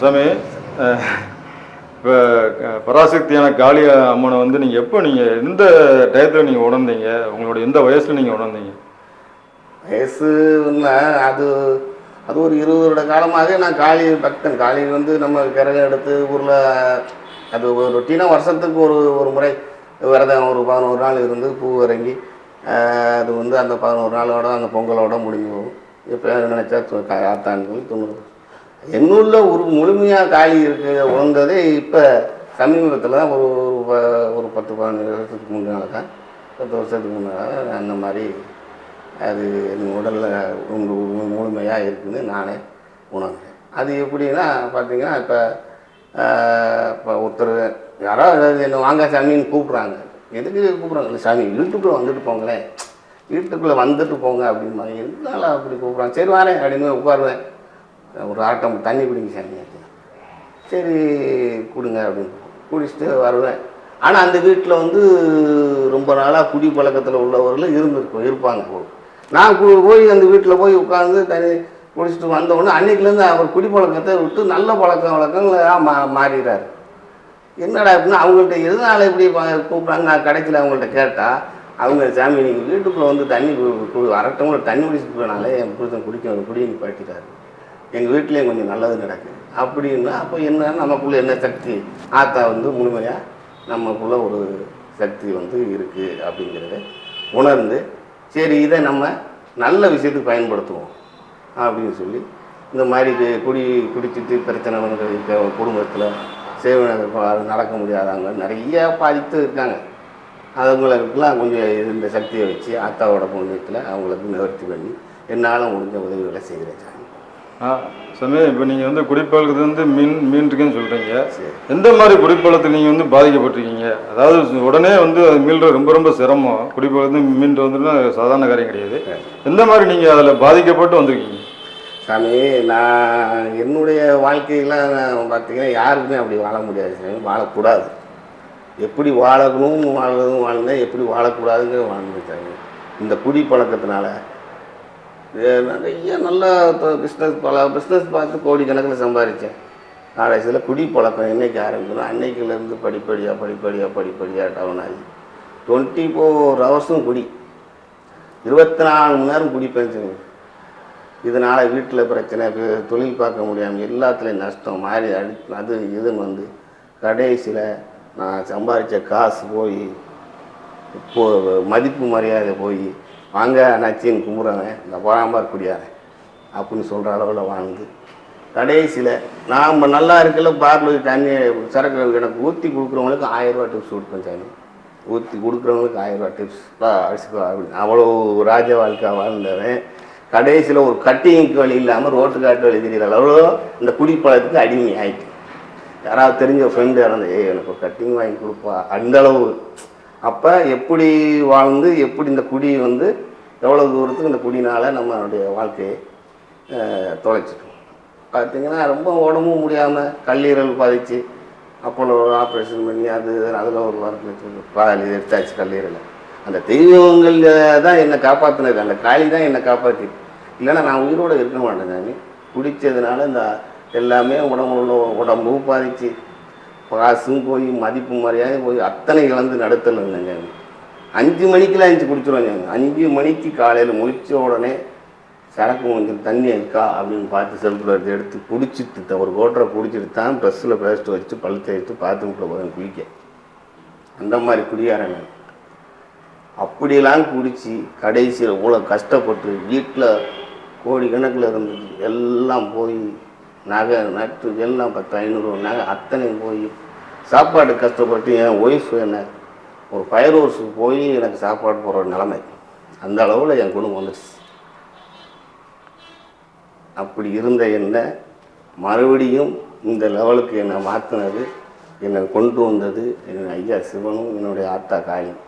சாமி இப்போ பராசக்தியான காளி அம்மனை வந்து நீங்கள் எப்போ நீங்கள் எந்த டயத்தில் நீங்கள் உணர்ந்தீங்க? உங்களோட எந்த வயசில் நீங்கள் உணர்ந்தீங்க? வயசு இல்லை அது அது ஒரு இருபது வருட காலமாக நான் காளி பக்தன். காளி வந்து நம்ம கரகம் எடுத்து ஊரில் அது ஒரு ரொட்டீனாக வருஷத்துக்கு ஒரு ஒரு முறை விரதம் ஒரு பதினோரு நாள் இருந்து பூ இறங்கி அது வந்து அந்த பதினோரு நாளோட அந்த பொங்கலோட முடிஞ்சு போகும். இப்போ நினச்சா ஆத்தான்னு சொல்லி தொண்ணூறு என்னுள்ள ஒரு முழுமையாக காளி இருக்குது உணர்ந்ததே இப்போ சமீபத்தில் தான் ஒரு ஒரு ப- ஒரு பத்து பதினஞ்சு வருஷத்துக்கு முன்னால் தான் பத்து வருஷத்துக்கு முன்னால் அந்த மாதிரி அது என் உடலில் முழுமையாக இருக்குதுன்னு நானே உணர்ந்தேன். அது எப்படின்னா பார்த்தீங்கன்னா இப்போ இப்போ ஒருத்தர் யாராவது என்ன வாங்க சாமின்னு கூப்பிட்றாங்க. எதுக்கு கூப்பிட்றாங்க? இல்லை சாமி வீட்டுக்குள்ளே வந்துட்டு போங்களேன். வீட்டுக்குள்ளே வந்துட்டு போங்க அப்படிம்பாங்க. எதனால அப்படி கூப்பிட்றாங்க. சரி வரேன் அப்படின்னு உட்காருவேன். ஒரு ஆட்டம் தண்ணி குடிங்க சாமி சரி கொடுங்க அப்படின்னு. குடிச்சிட்டு வருவேன். ஆனால் அந்த வீட்டில் வந்து ரொம்ப நாளாக குடி பழக்கத்தில் உள்ளவர்கள் இருந்திருக்கும் இருப்பாங்க நான் போய் அந்த வீட்டில் போய் உட்காந்து தண்ணி குடிச்சிட்டு வந்தவொடனே அன்னைக்குலேருந்து அவர் குடி பழக்கத்தை விட்டு நல்ல பழக்கம் வழக்கங்களாக மா மாறிடுறாரு என்னடா அப்படின்னா அவங்கள்ட்ட எதனால இப்படி ப- கூப்பிட்றாங்க நான் கடைசியில் அவங்கள்ட்ட கேட்டால் அவங்க சாமி நீங்கள் வீட்டுக்குள்ளே வந்து தண்ணி வரட்டவங்கள தண்ணி குடிச்சிட்டு போனாலே என் புருஷன் குடிக்க குடிய நிப்பாட்டிட்டாரு எங்கள் வீட்லேயும் கொஞ்சம் நல்லது நடக்குது. அப்படின்னா அப்போ என்ன நமக்குள்ளே என்ன சக்தி? ஆத்தா வந்து முழுமையாக நமக்குள்ளே ஒரு சக்தி வந்து இருக்குது அப்படிங்கிறத உணர்ந்து சரி இதை நம்ம நல்ல விஷயத்துக்கு பயன்படுத்துவோம் அப்படின்னு சொல்லி இந்த மாதிரி குடி குடிச்சிட்டு பிரச்சனை வந்து குடும்பத்தில் சேவனை நடக்க முடியாதவங்க நிறையா பாதித்து இருக்காங்க. அவங்களுக்குலாம் கொஞ்சம் இந்த சக்தியை வச்சு ஆத்தாவோட புண்ணியத்தில் அவங்களுக்கு நிவர்த்தி பண்ணி என்னால் முடிஞ்ச உதவிகளை செய்கிறேன் சாமி. ஆ சாமி இப்போ நீங்கள் வந்து குடிப்பழக்கத்து வந்து மீன் மீன் இருக்குன்னு சொல்கிறீங்க எந்த மாதிரி குடிப்பழக்கத்தில் நீங்கள் வந்து பாதிக்கப்பட்டிருக்கீங்க? அதாவது உடனே வந்து அது மீள்ற ரொம்ப ரொம்ப சிரமம். குடிப்பழக்கத்து மீண்டு வந்துன்னா சாதாரண காரியம் கிடையாது. எந்த மாதிரி நீங்கள் அதில் பாதிக்கப்பட்டு வந்திருக்கீங்க? சாமி நான் என்னுடைய வாழ்க்கையில் பார்த்தீங்கன்னா யாருக்குமே அப்படி வாழ முடியாது சாமி. வாழக்கூடாது. எப்படி வாழணும் வாழணும் வாழ்ந்தேன் எப்படி வாழக்கூடாதுங்க வாழ்ந்தேன் சாமி. இந்த குடி பழக்கத்தினால அஹ் நிறைய நல்ல பிஸ்னஸ் பல பிஸ்னஸ் பார்த்து கோடிக்கணக்கில் சம்பாதிச்சேன் கடைசியில் குடி பழக்கம் என்றைக்கு ஆரம்பிக்கணும் அன்னைக்குலேருந்து படிப்படியாக படிப்படியாக படிப்படியாக டவுன் ஆகி டுவெண்ட்டி ஃபோர் ஹவர்ஸும் குடி. இருபத்தி நாலு மணி நேரம் குடிப்பேன் சாமி இதனால் வீட்டில் பிரச்சனை தொழில் பார்க்க முடியாமல் எல்லாத்துலேயும் நஷ்டம் மாறி அடி அது இதுன்னு வந்து கடைசியில் நான் சம்பாதிச்ச காசு போய் இப்போ மதிப்பு மரியாதை போய் வாங்க நச்சின்னு கும்பிட்றவன் இந்த பழாம்பார் குடியாரன் அப்படின்னு சொல்கிற அளவில் வாழ்ந்து. கடைசியில் நாம் நல்லா இருக்கல பாரில் தண்ணி சரக்கு எனக்கு ஊற்றி கொடுக்குறவங்களுக்கு ஆயிரம் ரூபா டிப்ஸ் கொடுப்பேன் சாமி. ஊற்றி கொடுக்குறவங்களுக்கு ஆயிரம் டிப்ஸ் அடிச்சுக்கோ அப்படின்னு அவ்வளோ ராஜ வாழ்க்கை வாழ்ந்தவன். கடைசியில் ஒரு கட்டிங்க்கு வழி இல்லாமல் ரோட்டு காட்டு வழி தெரிகிற அளவு இந்த குடிப்பழத்துக்கு அடிமை ஆயிட்டு யாராவது தெரிஞ்ச ஃப்ரெண்டு இறந்து ஏய் எனக்கு ஒரு கட்டிங் வாங்கி கொடுப்பா. அந்த அளவு அப்போ எப்படி வாழ்ந்து எப்படி இந்த குடி வந்து எவ்வளோ தூரத்துக்கு இந்த குடினால் நம்மளுடைய வாழ்க்கையை தொலைச்சிட்டோம் பார்த்தீங்கன்னா ரொம்ப உடம்பும் முடியாமல் கல்லீரல் பாதிச்சு அப்போல ஒரு ஆப்ரேஷன் பண்ணி அது அதில் ஒரு வாரத்தில் பாதி எடுத்தாச்சு கல்லீரலை. அந்த தெய்வங்கள் தான் என்னை காப்பாற்றினது அந்த காளி தான் என்னை காப்பாற்றி இல்லைன்னா நான் உயிரோடு இருக்க மாட்டேன் நான் குடித்ததுனால இந்த எல்லாமே உடம்பு உடம்பும் பாதிச்சு காசும் போய் மதிப்பு மரியாதை போய் அத்தனை இழந்து நடுத்தல் இல்லைங்க. அஞ்சு மணிக்கெல்லாம் அஞ்சு குடிச்சிருவாங்க. அஞ்சு மணிக்கு காலையில் முழிச்ச உடனே சரக்கு கொஞ்சம் தண்ணி இருக்கா அப்படின்னு பார்த்து செல்ஃபில் எடுத்து எடுத்து குடிச்சிட்டு ஒரு கோட்டரை குடிச்சிட்டு தான் ப்ரெஸ்ஸில் பேஸ்ட்டு வச்சு பழுத்த எடுத்து பாத்ரூம்குள்ளே போய் குளிக்க. அந்த மாதிரி குடியாரங்க அப்படியெல்லாம் குடித்து கடைசியில் இவ்வளோ கஷ்டப்பட்டு வீட்டில் கோடி கணக்கில் இருந்தது எல்லாம் போய் நகை நட்டு எல்லாம் பத்து ஐநூறு நகை அத்தனை போய் சாப்பாடு கஷ்டப்பட்டு என் ஒய்ஃப் என்ன ஒரு ஃபயர் ஹவுஸுக்கு போய் எனக்கு சாப்பாடு போடுற நிலைமை. அந்த அளவில் என் குடும்பம் வந்துச்சு. அப்படி இருந்த என்ன மறுபடியும் இந்த லெவலுக்கு என்னை மாற்றினது என்னை கொண்டு வந்தது என் ஐயா சிவனும் என்னுடைய ஆத்தா காயும்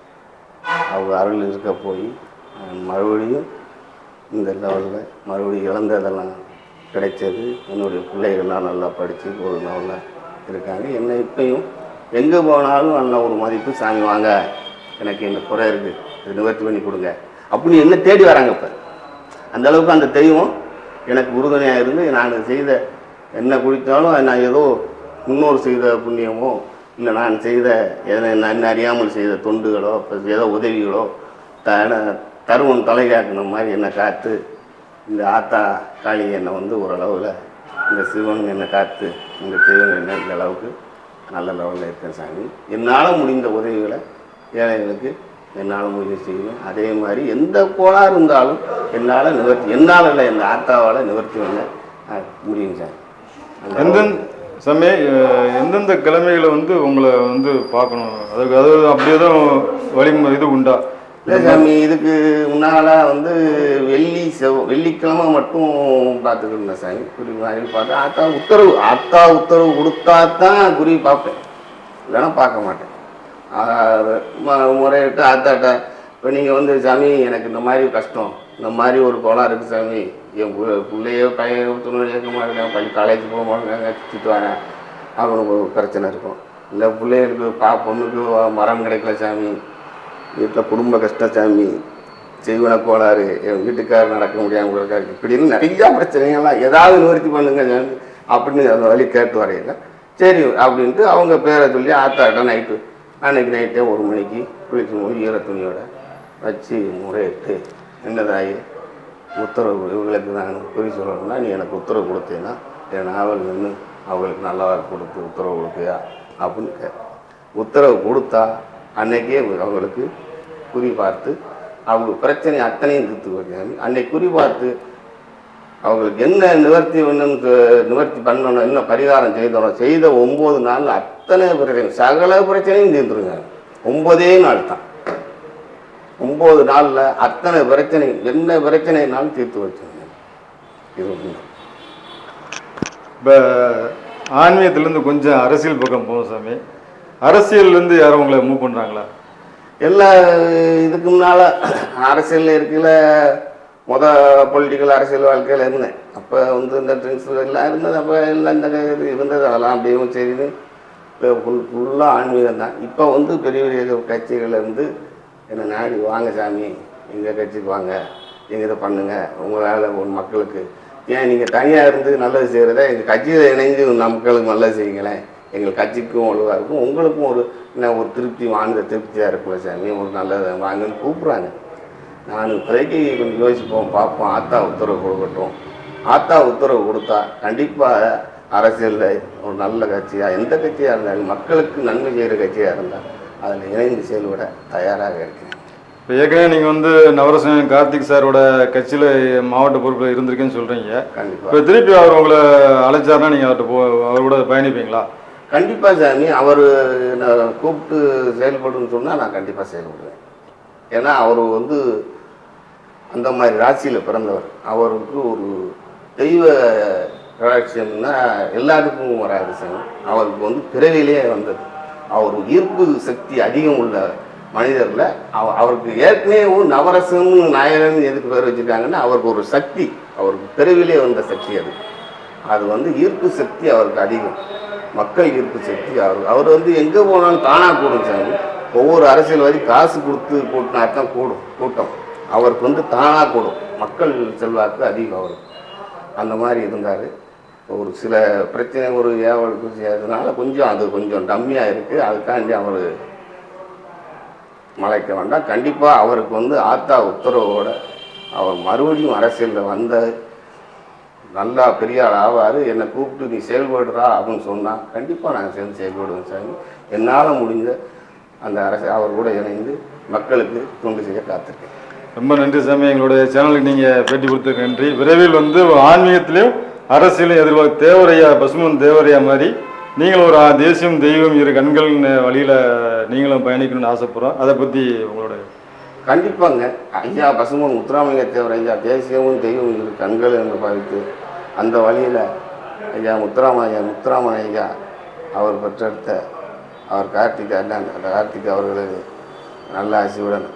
அவங்க அருள் இருக்க போய் மறுபடியும் இந்த லெவலில் மறுபடியும் இழந்ததெல்லாம் கிடைச்சது. என்னுடைய பிள்ளைகள்லாம் நல்லா படித்து ஒரு லெவலில் இருக்காங்க. என்னை இப்பயும் எங்கே போனாலும் நல்ல ஒரு மதிப்பு சாமி வாங்க. எனக்கு இந்த குறை இருக்குது இது நிவர்த்தி பண்ணி கொடுங்க. அப்படின்னு என்ன தேடி வராங்க இப்போ. அந்த அளவுக்கு அந்த தெய்வம் எனக்கு உறுதுணையாக இருந்து நான் செய்த என்ன குடித்தாலும் நான் ஏதோ முன்னோர் செய்த புண்ணியமோ இல்லை நான் செய்த என்ன அறியாமல் செய்த தொண்டுகளோ ஏதோ உதவிகளோ தன தலை தலைகாக்கின மாதிரி என்னை காத்து இந்த ஆத்தா காளி என்னை வந்து ஓரளவில் இந்த சிவன் என்னை காத்து இந்த தெய்வம் என்ன இந்த அளவுக்கு நல்ல லெவலில் இருக்கேன் சாமி. என்னால் முடிந்த உதவிகளை ஏழைகளுக்கு என்னால் முடிவு செய்வேன். அதே மாதிரி எந்த கோளாறு இருந்தாலும் என்னால் நிவர்த்தி என்னால் இல்லை என் ஆத்தாவால் நிவர்த்தி பண்ண முடியும் சார் எந்தெந்த சமய எந்தெந்த கிழமைகளை வந்து உங்களை வந்து பார்க்கணும்? அதுக்கு அது அப்படியே எதுவும் வழி இது உண்டா? இல்லை சாமி இதுக்கு முன்னால் வந்து வெள்ளி செவ் வெள்ளிக்கிழமை மட்டும் பார்த்துக்கிருந்தேன் சாமி. குறி மாதிரி பார்த்து ஆத்தா உத்தரவு ஆத்தா உத்தரவு கொடுத்தா தான் குறி பார்ப்பேன். இல்லைன்னா பார்க்க மாட்டேன். முறையிட்டு ஆத்தாட்ட இப்போ நீங்கள் வந்து சாமி எனக்கு இந்த மாதிரி கஷ்டம். இந்த மாதிரி ஒரு கோலம் இருக்குது சாமி. என் பிள்ளையோ பையன் துணை கேட்க மாட்டேங்க பள்ளி காலேஜ் போக மாட்டேங்க. சுற்றிட்டு வரேன் அவனுக்கு ஒரு பிரச்சனை இருக்கும். இல்லை பிள்ளைகளுக்கு பா பொண்ணுக்கு மரம் கிடைக்கல சாமி. வீட்டில் குடும்ப கஷ்டம் சாமி செய்வன கோளாறு என் வீட்டுக்கார் நடக்க முடியாமல் இருக்காரு. இப்படின்னு நிறையா பிரச்சனைகள்லாம் ஏதாவது நிவர்த்தி பண்ணுங்க சாமி அப்படின்னு அந்த வழி கேட்டு வரையில சரி அப்படின்ட்டு அவங்க பேரை சொல்லி ஆத்தாட்ட நைட்டு அன்னைக்கு நைட்டே ஒரு மணிக்கு குளிச்சு போய் ஈர துணியோட வச்சு முறையிட்டு என்னதாயி உத்தரவு இவங்களுக்கு நான் குறி சொல்லணும்னா நீ எனக்கு உத்தரவு கொடுத்தீங்கன்னா என் நாவல் நின்று அவங்களுக்கு நல்லா கொடுத்து உத்தரவு கொடுப்பியா? அப்படின்னு கே உத்தரவு கொடுத்தா அன்னைக்கே அவங்களுக்கு குறி பார்த்து அவங்க பிரச்சனை அத்தனையும் தீர்த்து வைக்கிறாங்க அன்னைக்கு குறி பார்த்து அவங்களுக்கு என்ன நிவர்த்தி ஒன்று நிவர்த்தி பண்ணணும் என்ன பரிகாரம் செய்தோம் செய்த ஒம்பது நாள் அத்தனை பிரச்சனை சகல பிரச்சனையும் தீர்ந்துருங்க ஒன்பதே நாள் தான். ஒம்பது நாளில் அத்தனை பிரச்சனை என்ன பிரச்சனைனாலும் தீர்த்து வச்சுருங்க இது ஒன்று இப்போ ஆன்மீகத்துலேருந்து கொஞ்சம் அரசியல் பக்கம் போகும் சாமி. அரசியல்லேருந்து யாரும் உங்களை மூவ் பண்ணுறாங்களா எல்லா இதுக்கு முன்னால் அரசியலில் இருக்கல மொத பொலிட்டிக்கல் அரசியல் வாழ்க்கையில் இருந்தேன். அப்போ வந்து இந்த ட்ரிங்க்ஸ் எல்லாம் இருந்தது. அப்போ எல்லாம் இந்த இது இருந்தது. அதெல்லாம் அப்படியே சரின்னு இப்போ ஃபுல் ஃபுல்லாக ஆன்மீகம் தான். இப்போ வந்து பெரிய பெரிய கட்சிகள் இருந்து என்னை நாடி வாங்க சாமி. எங்கள் கட்சிக்கு வாங்க. எங்கள் இதை பண்ணுங்கள் உங்களால் உன் மக்களுக்கு. ஏன் நீங்கள் தனியாக இருந்து நல்லது செய்கிறத எங்கள் கட்சியில் இணைஞ்சு மக்களுக்கு நல்லது செய்யுங்களேன். எங்கள் கட்சிக்கும் ஒழுங்காக இருக்கும். உங்களுக்கும் ஒரு என்ன ஒரு திருப்தி வாழ்ந்த திருப்தியாக இருக்குல்ல சாமி? ஒரு நல்லதை வாங்கன்னு கூப்பிட்றாங்க. நான் இப்போதைக்கு கொஞ்சம் யோசிப்போம் பார்ப்போம். ஆத்தா உத்தரவு கொடுக்கட்டும். ஆத்தா உத்தரவு கொடுத்தா கண்டிப்பாக அரசியலில் ஒரு நல்ல கட்சியாக எந்த கட்சியாக இருந்தாலும் மக்களுக்கு நன்மை செய்கிற கட்சியாக இருந்தால் அதில் இணைந்து செயல்பட தயாராக இருக்கிறேன். இப்போ ஏற்கனவே நீங்கள் வந்து நவரசன் கார்த்திக் சாரோட கட்சியில் மாவட்ட பொறுப்பில் இருந்திருக்கேன்னு சொல்கிறீங்க கண்டிப்பாக இப்போ திருப்பி அவர் உங்களை அழைச்சாருன்னா நீங்கள் அவர்கிட்ட போ அவர் கூட பயணிப்பீங்களா? கண்டிப்பாக சாமி அவர் நான் கூப்பிட்டு செயல்படுன்னு சொன்னால் நான் கண்டிப்பாக செயல்படுவேன். ஏன்னா அவர் வந்து அந்த மாதிரி ராசியில் பிறந்தவர். அவருக்கு ஒரு தெய்வ கலாட்சியம்னா எல்லாத்துக்கும் வராது சாமி. அவருக்கு வந்து பிறவிலேயே வந்தது. அவர் ஈர்ப்பு சக்தி அதிகம் உள்ள மனிதரில். அவ அவருக்கு ஏற்கனவே ஒரு நவரசம்னு நாயகன் எதுக்கு பேர் வச்சுருக்காங்கன்னா அவருக்கு ஒரு சக்தி. அவருக்கு பிறவிலே வந்த சக்தி அது. அது வந்து ஈர்ப்பு சக்தி அவருக்கு அதிகம். மக்கள் ஈர்ப்பு சக்தி அவர். அவர் வந்து எங்கே போனாலும் தானாக கூடும் சாமி. ஒவ்வொரு அரசியல்வாதி காசு கொடுத்து கூட்டினா தான் கூடும் கூட்டம். அவருக்கு வந்து தானாக கூடும். மக்கள் செல்வாக்கு அதிகம் அவருக்கு. அந்த மாதிரி இருந்தார். ஒரு சில பிரச்சனை ஒரு ஏவல் செய்யறதுனால அதனால கொஞ்சம் அது கொஞ்சம் டம்மியாக இருக்குது அதுக்காண்டி அவர் மலைக்க வேண்டாம். கண்டிப்பாக அவருக்கு வந்து ஆத்தா உத்தரவோடு அவர் மறுபடியும் அரசியலில் வந்த நல்லா பெரிய ஆள் ஆவார். என்னை கூப்பிட்டு நீ செயல்படுறா அப்படின்னு சொன்னால் கண்டிப்பாக நான் சேர்ந்து செயல்படுவேன் சாமி. என்னால் முடிஞ்ச அந்த அரசு அவர் கூட இணைந்து மக்களுக்கு தொண்டு செய்ய காத்திருக்கேன். ரொம்ப நன்றி சாமி. எங்களுடைய சேனலுக்கு நீங்கள் பேட்டி கொடுத்ததுக்கு நன்றி. விரைவில் வந்து அரசியலையும் அரசியலும் எதிர்பார்க்க தேவரையா பசுமன் தேவரையா மாதிரி நீங்களும் ஒரு தேசியம் தெய்வம் இரு கண்கள் வழியில் நீங்களும் பயணிக்கணும்னு ஆசைப்படுறோம். அதை பற்றி உங்களோட கண்டிப்பாங்க. ஐயா பசுமன் முத்துராமலிங்க தேவர் ஐயா தேசியமும் தெய்வம் இரு கண்கள் என்று பாவித்து அந்த வழியில் ஐயா முத்துராம ஐயா முத்துராமன் அவர் பெற்றெடுத்த அவர் கார்த்திக் அண்ணன் அந்த கார்த்திக் அவர்களது நல்ல ஆசியுடன்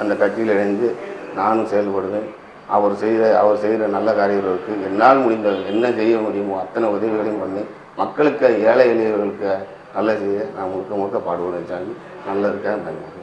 அந்த கட்சியில் இணைந்து நானும் செயல்படுவேன். அவர் செய்த அவர் செய்கிற நல்ல காரியங்களுக்கு என்னால் முடிந்த என்ன செய்ய முடியுமோ அத்தனை உதவிகளையும் பண்ணி மக்களுக்கு ஏழை எளியவர்களுக்கு நல்ல செய்ய நான் முழுக்க முழுக்க பாடுபடுவேன் சாமி. நல்ல இருக்கேன். நன்றி.